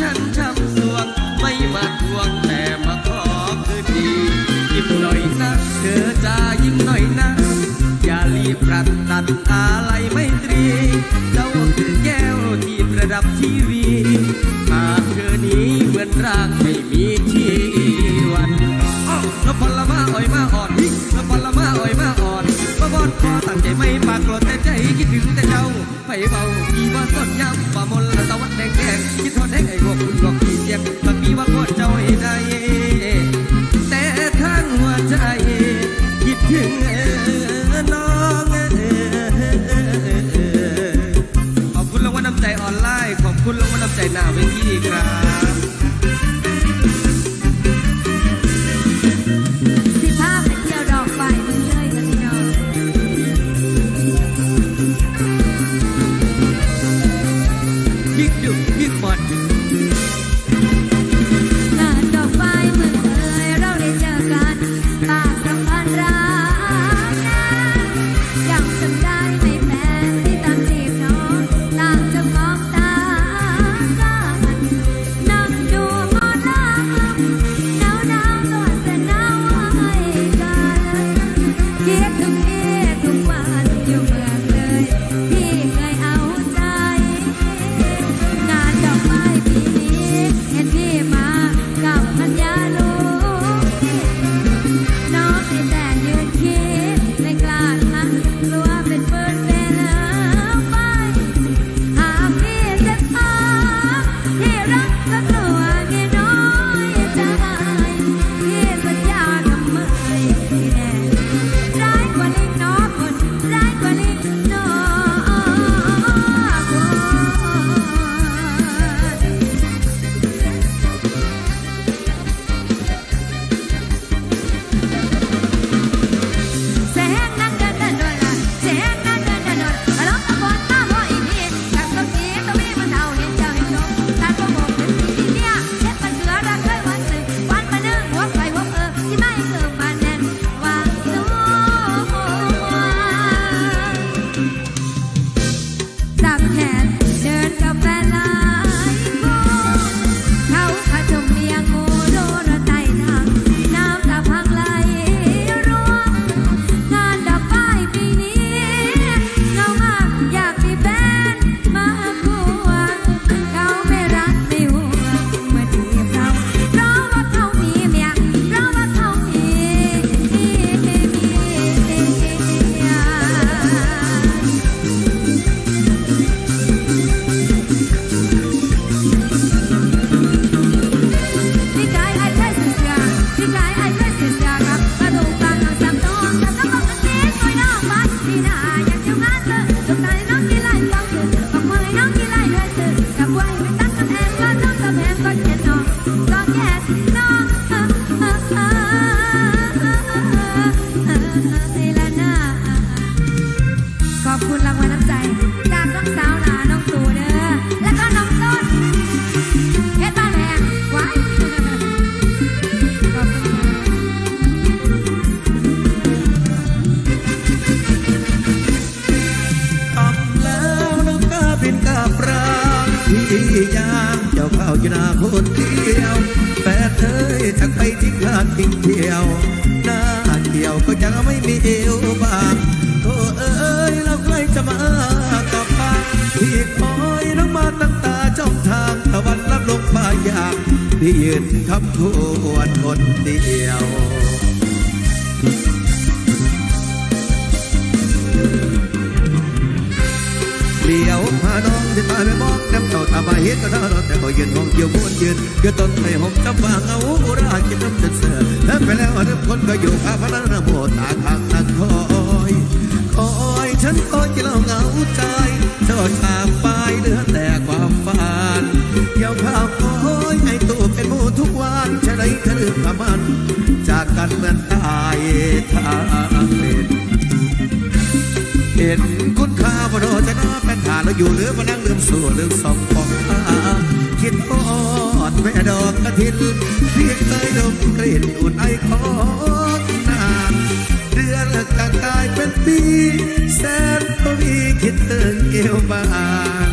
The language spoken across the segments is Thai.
ฉันทำสวง ไม่มาทวงแต่มาขอคืนดียิ้มหน่อยนะเธอจะยิ้มหน่อยนะ อย่ารีบรัดตัดอะไรไม่ตรีเจ้าคือแก้วที่ประดับทีวีหากเธอนี้เหมือนร่าง ใจคิดถึงแต่เจ้า ไปเบาอีบ่าต้นยำว่ามลตะวันแดงแดงคิดทอดแห้งไอ้พวกคุณหลอก ม ที่ยามเจ้าเข้าอยู่นาคนเดียวแฟนเธอชักไปทิ้งข้างทิ้งเที่ยวหน้าเกี่ยวก็ยังไม่มีเอวบางโธ่เอ้ยเราใกล้จะมากับปากพี่คอยน้องมาตั้งตาจ้องทางตะวันรับลงมาอยากพี่ยืนคำทวนคนเดียวเลียวพาน้องที่ตายไปมองน้ำเจ้าตามาเห็นก็เท่านั้นแต่ก็ยืนห้องเกี่ยวม้วนยืนยืนต้นไม้หอมจำวางเอารากินน้ำจนเสือแล้วไปแล้วทุกคนก็อยู่ข้าพระนโมตาทางนักคอยคอยฉันคอยจะเล่าเหงาใจเจ้าชามไปเหลือแต่ความฝันเกี่ยวข้าวคอยให้ตัวเป็นหมูทุกวันจะได้เธอลืมกับมันจากกันเหมือนตายทางเป็นเห็นคุณค่าบ่โดนจะ เราอยู่หรือมานั่งลืมสู่ลืมสองของาคิดทอดแม่ดอกกระถินเพียงใจดมกลิ่นอุ่นไอของนานเดือนละกันงกายเป็นปีแสนทวีคิดถึงเอวบาง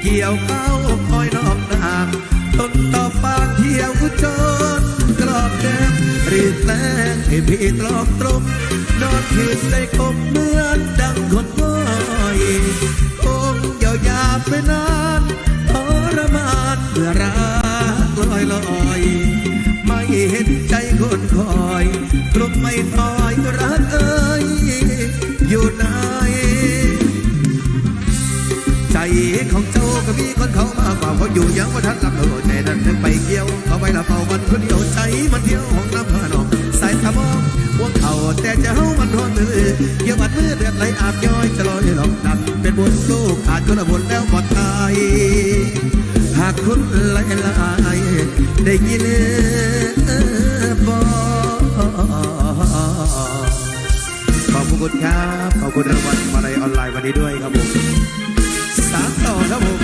เกี่ยวเข้าคอยนอกนางต้นต่อฟางเที่ยวจนกรอบแก้มรีดแรงให้พี่ตรอกตรมนอนคืนใด้คมเมื่อนดังคนง่อย ดไปนานทรมานเมื่อรักลอยลอยไม่เห็นใจคนคอยกลบไม่ถอยรักเอ้ยอยู่ไหนใจของเจ้าก็มีคนเขามากกว่าเขาอยู่ยังว่าทัานหลับเาแต่นั้นไปเกี่ยวเขาไปละบเอาวันคนเดียวใจมันเที่ยวของน้ำพานองสายามองว่าเขาแต่จะเฮามันทนมือเกี่ยวบัดมือเดือดไหลอาบย้อยจะลอยลอก บนโลกอาจคนบนแล้วบอดตายหากคนหลายหลายได้ยินบอกขอบคุณครับ ขอบคุณรางวัลมาในออนไลน์วันนี้ด้วยครับผมสามต่อครับผม